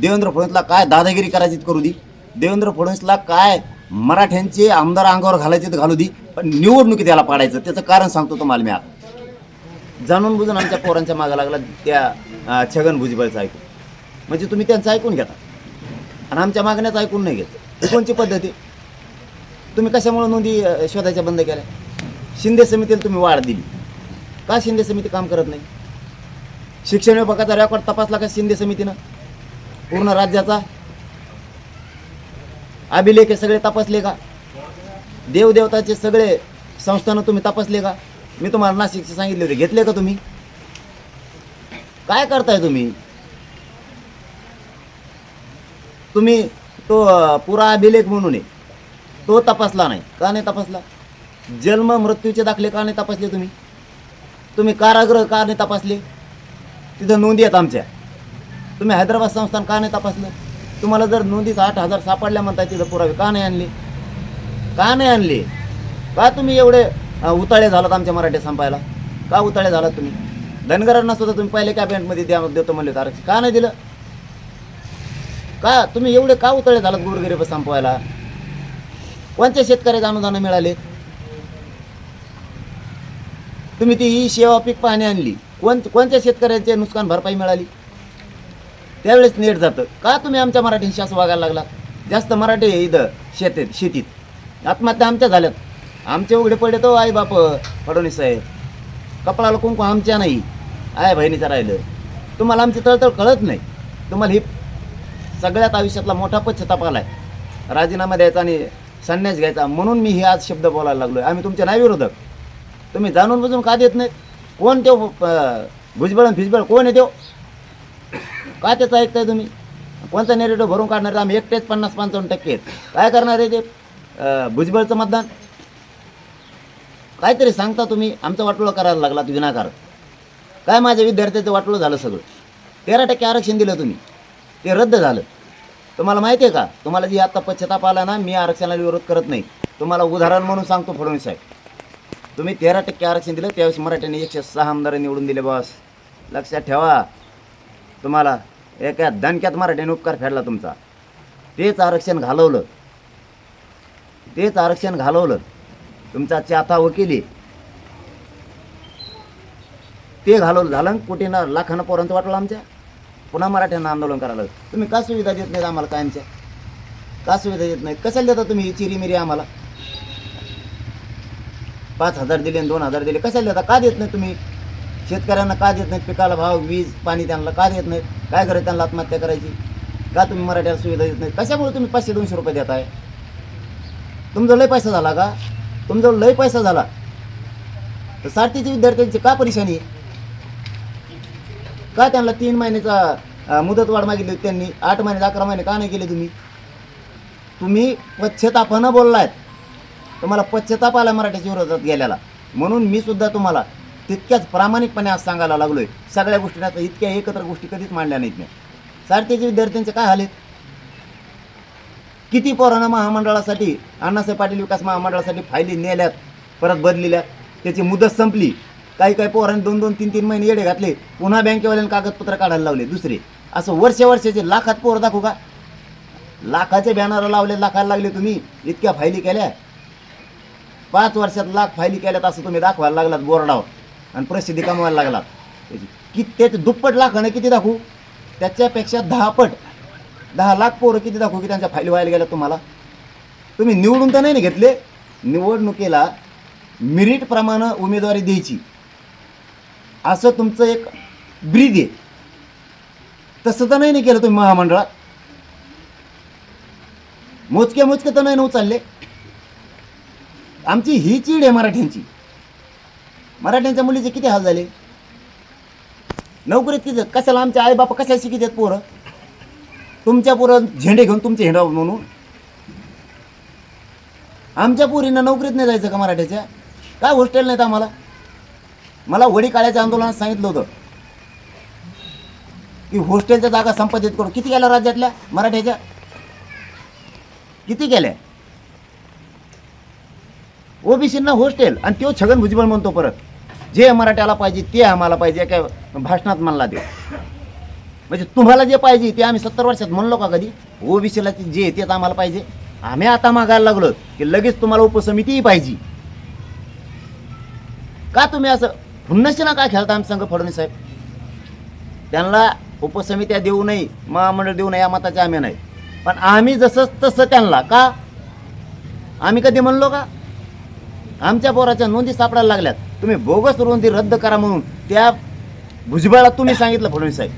देवेंद्र फडणवीसला काय दादागिरी करायची करू दी? देवेंद्र फडणवीसला काय मराठ्यांचे आमदार अंगावर घालायचे तर घालू दी? पण निवडणुकीत त्याला पाडायचं. त्याचं कारण सांगतो तुम्हाला मी आता जाणून बुजून आमच्या पोरांच्या मागं लागला त्या छगन भुजबळचं ऐकून. म्हणजे तुम्ही त्यांचं ऐकून घेता. आणि आमच्या मागण्याचं ऐकून नाही घेत. कोणची पद्धती तुम्ही कशामुळे नोंदी शोधायच्या बंद केल्या? शिंदे समितीला तुम्ही वाढ दिली. का शिंदे समिती काम करत नाही? शिक्षण विभागाचा रेकॉर्ड तपासला का शिंदे समितीनं? पूर्ण राज्याचा? अभिलेख हे सगळे तपासले का? देवदेवताचे सगळे संस्थानं तुम्ही तपासले का? मी तुम्हाला नाशिकचे सांगितले होते. घेतले का तुम्ही? काय करताय तुम्ही? तुम्ही तो पुरा अभिलेख म्हणून आहे. तो तपासला नाही. का नाही तपासला? जन्म मृत्यूचे दाखले का नाही तपासले तुम्ही? तुम्ही कारागृह का नाही तपासले? तिथं नोंदी आहेत आमच्या. तुम्ही हैदराबाद संस्थान का नाही तपासलं? तुम्हाला जर नोंदीच आठ हजार सापडल्या म्हणताय तिथं पुरावे का नाही आणले? का नाही आणले? का तुम्ही एवढे उताळे झालात आमच्या मराठी संपायला? का उताळे झालात तुम्ही? धनगरांना सुद्धा तुम्ही पहिले कॅबिनेटमध्ये द्या देतो म्हणले आरक्षण. का नाही दिलं? का तुम्ही एवढे का उतळे झालात गोरगरीब संपवायला? कोणत्या शेतकऱ्याचे अनुदान मिळाले? तुम्ही ती ही सेवा पीक पाहणी आणली. कोण कोणत्या शेतकऱ्याचे नुकसान भरपाई मिळाली? त्यावेळेस नेट जातं. का तुम्ही आमच्या मराठीशी असं वागायला लागला? जास्त मराठी इथं शेतीत शेतीत. आत्महत्या आमच्या झाल्यात. आमचे उघडे पडले तो आई बाप फडणवीस साहेब. कपडाला कुंकू आमच्या नाही. आय बहिणीचं राहिलं. तुम्हाला आमची तळतळ कळत नाही. तुम्हाला ही सगळ्यात आयुष्यातला मोठा पश्चाताप आहे राजीनामा द्यायचा आणि संन्यास घ्यायचा म्हणून मी हे आज शब्द बोलायला लागलोय. आम्ही तुमच्या नाही विरोधक तुम्ही जाणून बुजून का देत नाही कोण ते भुजबळ आणि फिजबळ कोण आहे तो? काय त्याचं ऐकताय तुम्ही? कोणता नेरेटिव्ह भरून काढणार? आहे? आम्ही एकटेच पन्नास पंचावन्न टक्के आहेत. काय करणार आहे ते? भुजबळचं मतदान? काहीतरी सांगता तुम्ही? आमचं वाटोळं करायला लागला विनाकार काय माझ्या विद्यार्थ्याचं वाटोळं झालं सगळं? तेरा टक्के आरक्षण दिलं तुम्ही. ते रद्द झालं. तुम्हाला माहिती आहे का? तुम्हाला जी आता पश्चाताप आला ना मी आरक्षणाला विरोध करत नाही. तुम्हाला उदाहरण म्हणून सांगतो फडणवीस साहेब. तुम्ही तेरा टक्के आरक्षण दिलं त्यावेळेस मराठ्यांनी एकशे सहा आमदार निवडून दिले बॉस. लक्षात ठेवा. तुम्हाला एका दणक्यात मराठ्याने उपकार फेडला तुमचा. तेच आरक्षण घालवलं. तेच आरक्षण घालवलं. तुमचा चाता वकिली. ते घालवलं झालं कुठे ना लाखानं पोरांचं वाटलं आमच्या. पुन्हा मराठ्यांना आंदोलन करायला. तुम्ही का सुविधा देत नाहीत आम्हाला कायमच्या? का सुविधा देत नाही कशाला देता तुम्ही चिरी मिरी आम्हाला? पाच हजार दिले आणि दोन हजार दिले. कशाला देता? का देत नाही तुम्ही? शेतकऱ्यांना का देत नाहीत? पिकाला भाव वीज पाणी त्यांना का देत नाहीत? काय करायचं त्यांना आत्महत्या करायची? का तुम्ही मराठ्याला सुविधा देत नाही कशामुळे तुम्ही पाचशे दोनशे रुपये देताय? तुमचा लय पैसा झाला का? तुमचा लय पैसा झाला. तर सारथीचे विद्यार्थ्यांची का परेशानी? का त्यांना तीन महिन्याचा मुदतवाढ मागितली होती त्यांनी? आठ महिने अकरा महिने का नाही केले तुम्ही? तुम्ही पश्चतापानं बोललायत तुम्हाला पश्चताप आला मराठीच्या विरोधात गेल्याला. म्हणून मी सुद्धा तुम्हाला तितक्याच प्रामाणिकपणे आज सांगायला लागलोय. सगळ्या गोष्टी आता इतक्या एकत्र गोष्टी कधीच मांडल्या नाहीत मी. सारथीचे विद्यार्थ्यांचे काय हाल आहेत? किती पोरांना महामंडळासाठी अण्णासाहेब पाटील विकास महामंडळासाठी फायली नेल्यात परत बदलिल्या त्याची मुदत संपली. काही काही पोरांनी दोन दोन तीन तीन महिने येडे घातले पुन्हा बँकेवाल्यानं कागदपत्र काढायला लावले दुसरे. असं वर्ष वर्षाचे लाखात पोर दाखवू का? लाखाचे बॅनर लावले लाखाला लागले तुम्ही इतक्या फायली केल्या. पाच वर्षात लाख फायली केल्यात असं तुम्ही दाखवायला लागलात बोर्डावर. आणि प्रसिद्धी कमवायला लागला त्याची कि त्याचे दुप्पट लाखानं किती दाखवू? त्याच्यापेक्षा दहापट दहा लाख पोरं किती दाखवू की त्यांच्या फाईल व्हायला गेल्या तुम्हाला? तुम्ही निवडून तर नाही ना घेतले. निवडणुकीला मिरिटप्रमाणे उमेदवारी द्यायची. असं तुमचं एक ब्रीद आहे. तसं तर नाही ना केलं तुम्ही महामंडळात. मोजके मोजके तर नाही ना उचलले. आमची ही चीड आहे मराठ्यांची. मराठ्यांच्या मुलीचे किती हाल झाले? नोकरीत किती कशाला आमचे आई बापा कशाला शिकित आहेत पोरं? तुमच्या पोरं झेंडे घेऊन तुमचे हिंडाव म्हणून? आमच्या पोरींना नोकरीत नाही जायचं का मराठ्याच्या? काय हॉस्टेल नाहीत आम्हाला? मला वडी काळ्याच्या आंदोलनात सांगितलं होतं. की हॉस्टेलच्या जागा संपादित करू किती गेल्या राज्यातल्या मराठ्याच्या? किती गेल्या ओबीसींना हॉस्टेल आणि तो छगन भुजबळ म्हणतो परत. जे मराठ्याला पाहिजे ते आम्हाला पाहिजे एका भाषणात म्हणला ते म्हणजे तुम्हाला जे पाहिजे ते आम्ही सत्तर वर्षात म्हणलो का कधी? ओबीसीला जे तेच आम्हाला पाहिजे. आम्ही आता मागायला लागलो की लगेच तुम्हाला उपसमितीही पाहिजे. का तुम्ही असं हुन्नशी ना का खेळता आमच्या संघ फडणवीस साहेब? त्यांना उपसमित्या देऊ नये महामंडळ देऊ नये या मताचे आम्ही नाही. पण आम्ही जसं तसं त्यांना का? आम्ही कधी म्हणलो का? आमच्या पोराच्या नोंदी सापडायला लागल्यात. तुम्ही बोगस नोंदी रद्द करा म्हणून त्या भुजबळात तुम्ही सांगितलं फडणवीस साहेब.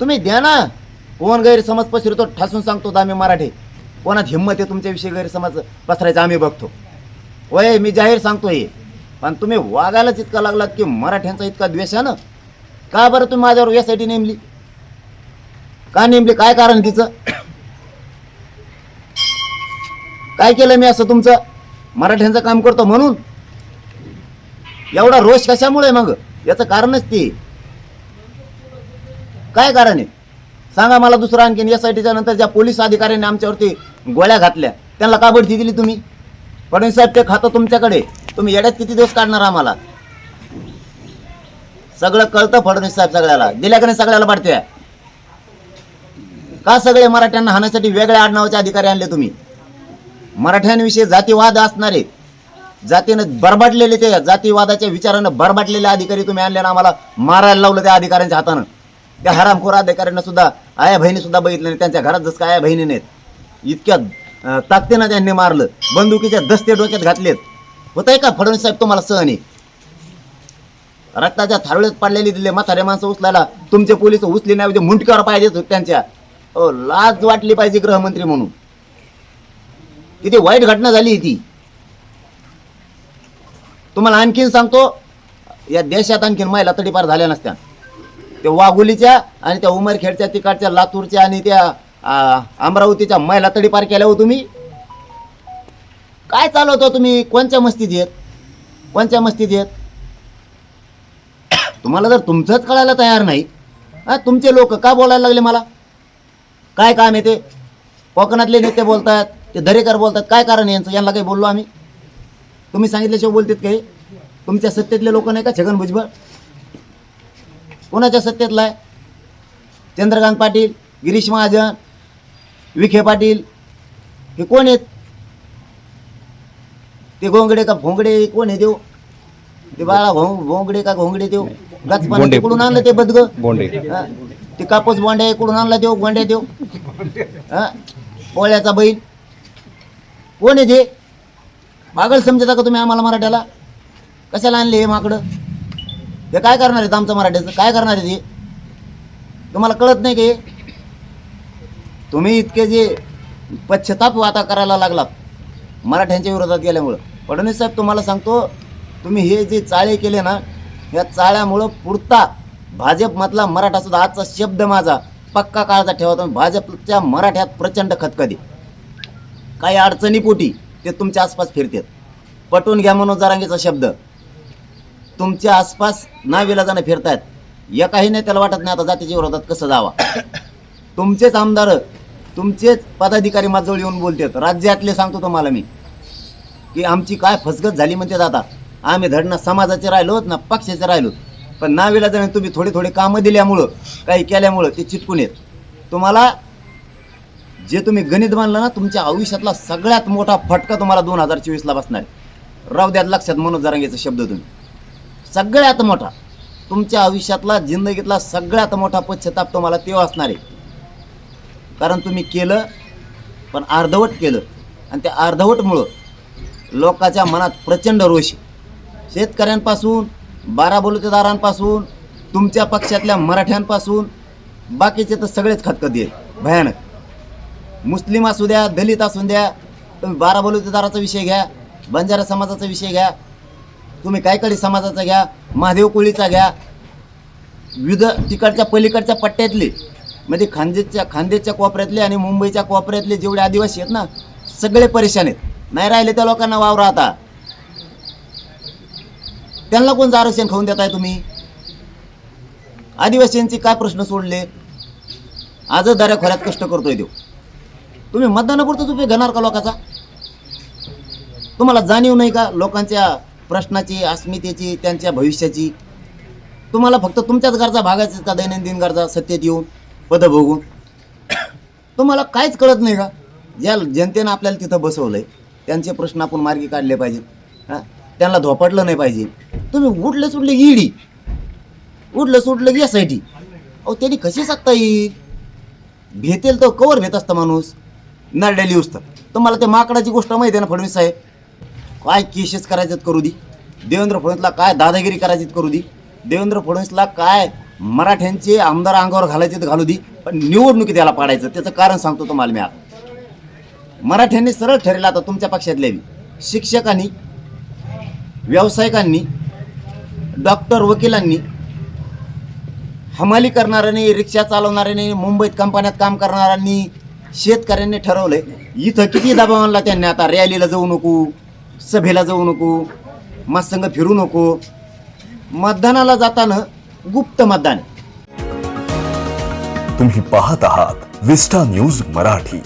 तुम्ही द्या ना. कोण गैरसमज पसरतो ठासून सांगतो आम्ही मराठी. कोणात हिंमत आहे तुमच्याविषयी गैरसमज पसरायचा आम्ही बघतो. वय मी जाहीर सांगतो हे पण तुम्ही वागायलाच इतका लागलात की मराठ्यांचा इतका द्वेष आहे ना? का बरं तुम्ही माझ्यावर यासाठी नेमली? का नेमली? काय कारण तिचं? काय केलं मी असं तुमचं? मराठ्यांचं काम करतो म्हणून. एवढा रोष कशामुळे मग? याचं कारणच ते. काय कारण आहे? सांगा मला दुसरं आणखीन. एस आय टीच्या नंतर ज्या पोलीस अधिकाऱ्यांनी आमच्यावरती गोळ्या घातल्या त्यांना का बढती दिली तुम्ही? फडणवीस साहेब ते खातं तुमच्याकडे. तुम्ही येड्यात किती दिवस काढणार आम्हाला? सगळं कळतं फडणवीस साहेब सगळ्याला. दिल्या का सगळ्याला वाटते का सगळे मराठ्यांना हाण्यासाठी वेगळ्या आडनावाचे अधिकारी आणले तुम्ही? मराठ्यांविषयी जातीवाद असणारे जातीनं बरबाटलेले ते जातीवादाच्या विचारानं बरबाटलेले अधिकारी तुम्ही आणले ना आम्हाला मारायला लावलं त्या अधिकाऱ्यांच्या हातानं. त्या हरामखोर अधिकाऱ्यांना सुद्धा आया बहिणी सुद्धा बघितलं नाही त्यांच्या घरात जसं काय आया बहिणी नाहीत. इतक्या ताकदीनं त्यांनी मारलं बंदुकीच्या दस्ते डोक्यात घातलेत. होतंय का फडणवीस साहेब तुम्हाला सहन? आहे रक्ताच्या थारोळ्यात पडलेली दिले म्हातारे माणसं उचलायला तुमचे पोलीस उचली नाही म्हणजे मुंटक्यावर पाहिजेत त्यांच्या. ओ लाज वाटली पाहिजे गृहमंत्री म्हणून. तिथे वाईट घटना झाली ती. तुम्हाला आणखीन सांगतो या देशात आणखीन महिला तडीपार झाल्या नसत्या. त्या वाघोलीच्या आणि त्या उमरखेडच्या तिकडच्या लातूरच्या आणि त्या अमरावतीच्या महिला तडीपार केल्या हो तुम्ही. काय चालवतो तुम्ही? कोणत्या मस्तीत येत कोणत्या मस्तीत येत तुम्हाला जर तुमचंच कळायला तयार नाही हा तुमचे लोक का बोलायला लागले मला? काय काम येते कोकणातले नेते बोलतात ते दरेकर बोलतात काय कारण यांचं? यांना काही बोललो आम्ही. तुम्ही सांगितल्याशिवाय बोलतात काही. तुमच्या सत्तेतले लोक नाही का छगन भुजबळ? कोणाच्या सत्तेतला आहे? चंद्रकांत पाटील गिरीश महाजन विखे पाटील हे कोण आहेत? ते गोंगडे का भोंगडे? कोण आहे देऊ ते बाळा भोंग भोंगडे का घोंगडे देऊ गचपाने. तिकडून आणलं ते बदग? ते कापूस बोंड्या इकडून आणला देऊ गोंड्या देऊ हा. पोळ्याचा बैल? कोण आहे ते? पागल समजता का तुम्ही आम्हाला मराठ्याला? कशाला आणले हे माकडं? ते काय करणार आहेत आमचं मराठ्याचं? काय करणार आहे ते? तुम्हाला कळत नाही की तुम्ही इतके जे पश्चताप आता करायला लागलात मराठ्यांच्या विरोधात गेल्यामुळं. फडणवीस साहेब तुम्हाला सांगतो तुम्ही हे जे चाळे केले ना या चाळ्यामुळं पुरता भाजपमधला मराठा सुद्धा आजचा शब्द माझा पक्का काळाचा ठेवा तुम्ही. भाजपच्या मराठ्यात प्रचंड खतखदी काही अडचणीपोटी ते तुमच्या आसपास फिरतात. पटवून घ्या म्हणून जरांगीचा शब्द. तुमच्या आसपास नाविलाजाने फिरतायत. एकाही नाही त्याला वाटत नाही आता जातीच्या विरोधात कसं जावा. तुमचेच आमदार तुमचेच पदाधिकारी माझजवळ येऊन बोलतात. राज्यातले सांगतो तुम्हाला मी की आमची काय फसगत झाली म्हणते आता. आम्ही धडना समाजाचे राहिलो ना पक्षाचे राहिलो पण नाविलाजाने तुम्ही थोडी थोडी कामं दिल्यामुळं काही केल्यामुळं ते चिटकून येत. तुम्हाला जे तुम्ही गणित मानलं ना तुमच्या आयुष्यातला सगळ्यात मोठा फटका तुम्हाला दोन हजार चोवीसला बसणार आहे. राहू द्यात लक्षात म्हणून जरांगेचा शब्द तुम्ही. सगळ्यात मोठा तुमच्या आयुष्यातला जिंदगीतला सगळ्यात मोठा पश्चाताप तुम्हाला तेव्हा असणार आहे. कारण तुम्ही केलं पण अर्धवट केलं. आणि त्या अर्धवटमुळं लोकांच्या मनात प्रचंड रोष शेतकऱ्यांपासून बाराबलुतेदारांपासून तुमच्या पक्षातल्या मराठ्यांपासून बाकीचे तर सगळेच खतखत येईल. भयानक. मुस्लिम असू द्या दलित असू द्या तुम्ही बारा बलुतेदाराचा विषय घ्या बंजारा समाजाचा विषय घ्या तुम्ही कायकडी समाजाचा घ्या महादेव कोळीचा घ्या विविध तिकडच्या पलीकडच्या पट्ट्यातले म्हणजे खानदेशच्या खानदेशच्या कोपऱ्यातले आणि मुंबईच्या कोपऱ्यातले जेवढे आदिवासी आहेत ना सगळे परेशान आहेत. नाही राहिले त्या लोकांना वावर आता. त्यांना कोणतं आरक्षण खाऊन देताय तुम्ही? आदिवासींचे काय प्रश्न सोडले? आजच दऱ्या खोऱ्यात कष्ट करतोय देऊ तुम्ही मतदानापुरतोच उपयोग घेणार का लोकांचा? तुम्हाला जाणीव नाही का लोकांच्या प्रश्नाची अस्मितेची त्यांच्या भविष्याची? तुम्हाला फक्त तुमच्याच गरजा भागायचं का दैनंदिन गरजा सत्तेत येऊन पदं भोगून? तुम्हाला काहीच कळत नाही का? ज्या जनतेनं आपल्याला तिथं बसवलंय त्यांचे प्रश्न आपण मार्गी काढले पाहिजेत. हां? त्यांना धोपाटलं नाही पाहिजे. तुम्ही उठले सुटले ईडी? उठलं सुटलं एस आय टी? अहो त्यांनी कशी सत्ता येईल? भेटेल तर कवर भेट असतं माणूस. नरड्याली उचतं तुम्हाला ते माकडाची गोष्ट माहिती आहे ना फडणवीस साहेब? काय केसेस करायच्यात करू दी. देवेंद्र फडणवीसला काय दादागिरी करायची करू दी. देवेंद्र फडणवीसला काय मराठ्यांचे आमदार अंगावर घालायचे तर घालू दी. पण निवडणुकीत त्याला पाडायचं. त्याचं कारण सांगतो तुम्हाला मी आता. मराठ्यांनी सरळ ठरलं आता तुमच्या पक्षातल्या शिक्षकांनी व्यावसायिकांनी डॉक्टर वकिलांनी हमाली करणाऱ्यांनी रिक्षा चालवणाऱ्यांनी मुंबईत कंपन्यात काम करणाऱ्यांनी शेतकऱ्यांनी ठरवलंय इथं किती दबाव आणला त्यांनी? आता रॅलीला जाऊ नको सभेला जाऊ नको मतसंग फिरू नको. मतदानाला जाताना गुप्त मतदान. तुम्ही पाहत आहात विस्टा न्यूज मराठी.